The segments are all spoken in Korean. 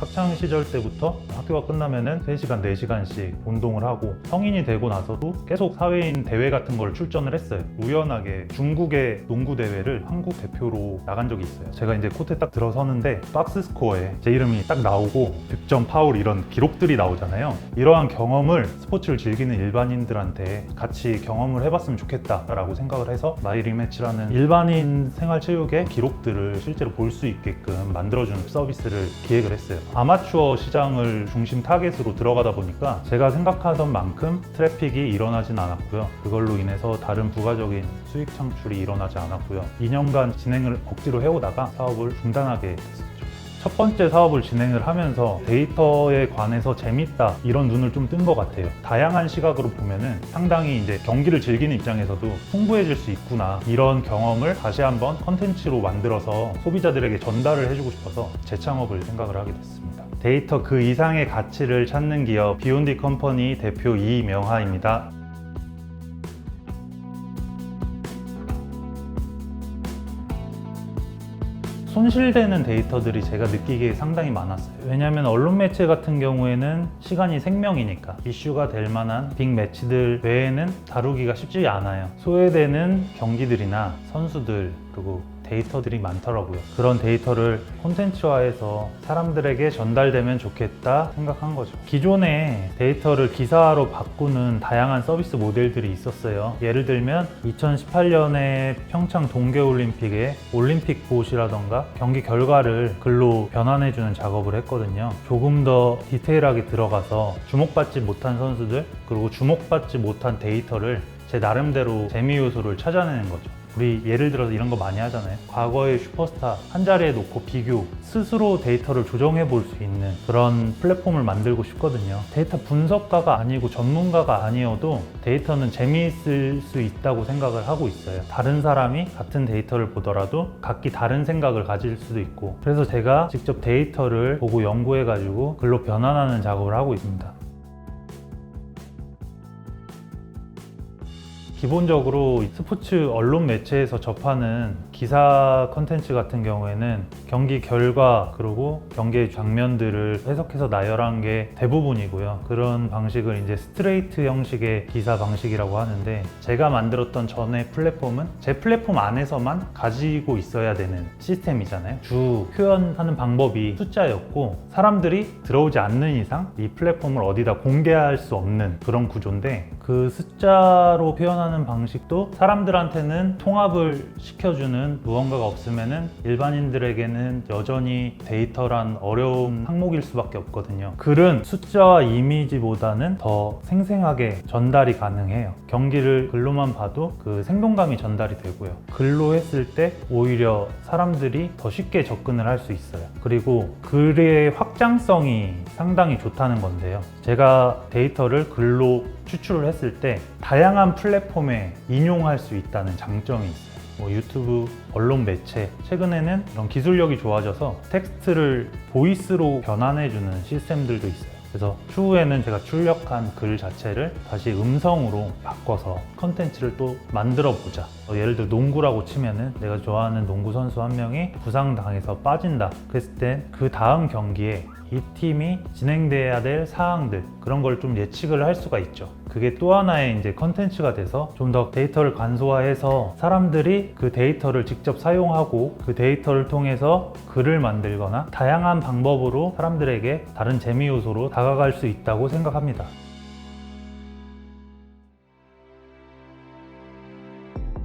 Bye. 학창 시절 때부터 학교가 끝나면은 3시간, 4시간씩 운동을 하고 성인이 되고 나서도 계속 사회인 대회 같은 걸 출전을 했어요. 우연하게 중국의 농구 대회를 한국 대표로 나간 적이 있어요. 제가 이제 코트에 딱 들어서는데 박스 스코어에 제 이름이 딱 나오고 득점, 파울 이런 기록들이 나오잖아요. 이러한 경험을 스포츠를 즐기는 일반인들한테 같이 경험을 해봤으면 좋겠다라고 생각을 해서 마이리 매치라는 일반인 생활 체육의 기록들을 실제로 볼 수 있게끔 만들어주는 서비스를 기획을 했어요. 아마추어 시장을 중심 타겟으로 들어가다 보니까 제가 생각하던 만큼 트래픽이 일어나진 않았고요. 그걸로 인해서 다른 부가적인 수익 창출이 일어나지 않았고요. 2년간 진행을 억지로 해오다가 사업을 중단하게 됐어요. 첫 번째 사업을 진행을 하면서 데이터에 관해서 재밌다 이런 눈을 좀 뜬 것 같아요. 다양한 시각으로 보면은 상당히 이제 경기를 즐기는 입장에서도 풍부해질 수 있구나 이런 경험을 다시 한번 컨텐츠로 만들어서 소비자들에게 전달을 해주고 싶어서 재창업을 생각을 하게 됐습니다. 데이터 그 이상의 가치를 찾는 기업 비욘디 컴퍼니 대표 이명하입니다. 손실되는 데이터들이 제가 느끼기에 상당히 많았어요. 왜냐하면 언론 매체 같은 경우에는 시간이 생명이니까 이슈가 될 만한 빅 매치들 외에는 다루기가 쉽지 않아요. 소외되는 경기들이나 선수들 그리고 데이터들이 많더라고요. 그런 데이터를 콘텐츠화해서 사람들에게 전달되면 좋겠다 생각한 거죠. 기존에 데이터를 기사로 바꾸는 다양한 서비스 모델들이 있었어요. 예를 들면 2018년에 평창 동계올림픽의 올림픽 보시라던가 경기 결과를 글로 변환해주는 작업을 했거든요. 조금 더 디테일하게 들어가서 주목받지 못한 선수들 그리고 주목받지 못한 데이터를 제 나름대로 재미 요소를 찾아내는 거죠. 우리 예를 들어서 이런 거 많이 하잖아요. 과거의 슈퍼스타 한 자리에 놓고 비교, 스스로 데이터를 조정해 볼 수 있는 그런 플랫폼을 만들고 싶거든요. 데이터 분석가가 아니고 전문가가 아니어도 데이터는 재미있을 수 있다고 생각을 하고 있어요. 다른 사람이 같은 데이터를 보더라도 각기 다른 생각을 가질 수도 있고 그래서 제가 직접 데이터를 보고 연구해 가지고 글로 변환하는 작업을 하고 있습니다. 기본적으로 스포츠 언론 매체에서 접하는 기사 컨텐츠 같은 경우에는 경기 결과 그리고 경기의 장면들을 해석해서 나열한 게 대부분이고요. 그런 방식을 이제 스트레이트 형식의 기사 방식이라고 하는데 제가 만들었던 전의 플랫폼은 제 플랫폼 안에서만 가지고 있어야 되는 시스템이잖아요. 주 표현하는 방법이 숫자였고 사람들이 들어오지 않는 이상 이 플랫폼을 어디다 공개할 수 없는 그런 구조인데 그 숫자로 표현하는 방식도 사람들한테는 통합을 시켜주는 무언가가 없으면은 일반인들에게는 여전히 데이터란 어려운 항목일 수밖에 없거든요. 글은 숫자와 이미지보다는 더 생생하게 전달이 가능해요. 경기를 글로만 봐도 그 생동감이 전달이 되고요. 글로 했을 때 오히려 사람들이 더 쉽게 접근을 할 수 있어요. 그리고 글의 확장성이 상당히 좋다는 건데요. 제가 데이터를 글로 추출을 했을 때 다양한 플랫폼에 인용할 수 있다는 장점이 있어요. 뭐 유튜브, 언론 매체, 최근에는 이런 기술력이 좋아져서 텍스트를 보이스로 변환해주는 시스템들도 있어요. 그래서 추후에는 제가 출력한 글 자체를 다시 음성으로 바꿔서 컨텐츠를 또 만들어 보자. 어, 예를 들어 농구라고 치면은 내가 좋아하는 농구 선수 한 명이 부상당해서 빠진다. 그랬을 때그 다음 경기에 이 팀이 진행돼야 될 사항들 그런 걸 좀 예측을 할 수가 있죠. 그게 또 하나의 이제 컨텐츠가 돼서 좀 더 데이터를 간소화해서 사람들이 그 데이터를 직접 사용하고 그 데이터를 통해서 글을 만들거나 다양한 방법으로 사람들에게 다른 재미 요소로 다가갈 수 있다고 생각합니다.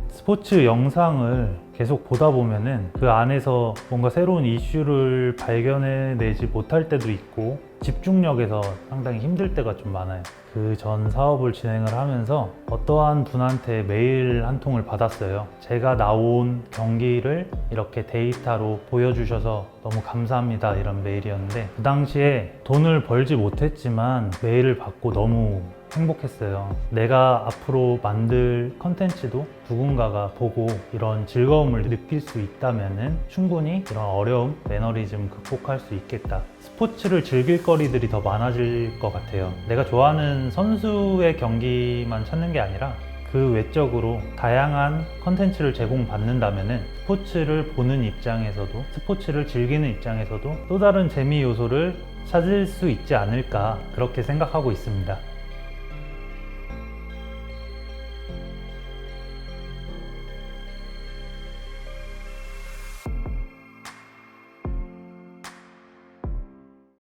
스포츠 영상을 계속 보다 보면은 그 안에서 뭔가 새로운 이슈를 발견해내지 못할 때도 있고 집중력에서 상당히 힘들 때가 좀 많아요. 그 전 사업을 진행을 하면서 어떠한 분한테 메일 한 통을 받았어요. 제가 나온 경기를 이렇게 데이터로 보여주셔서 너무 감사합니다. 이런 메일이었는데 그 당시에 돈을 벌지 못했지만 메일을 받고 너무 행복했어요. 내가 앞으로 만들 컨텐츠도 누군가가 보고 이런 즐거움을 느낄 수 있다면은 충분히 이런 어려움, 매너리즘 극복할 수 있겠다. 스포츠를 즐길 거리들이 더 많아질 것 같아요. 내가 좋아하는 선수의 경기만 찾는 게 아니라 그 외적으로 다양한 컨텐츠를 제공받는다면은 스포츠를 보는 입장에서도 스포츠를 즐기는 입장에서도 또 다른 재미 요소를 찾을 수 있지 않을까 그렇게 생각하고 있습니다.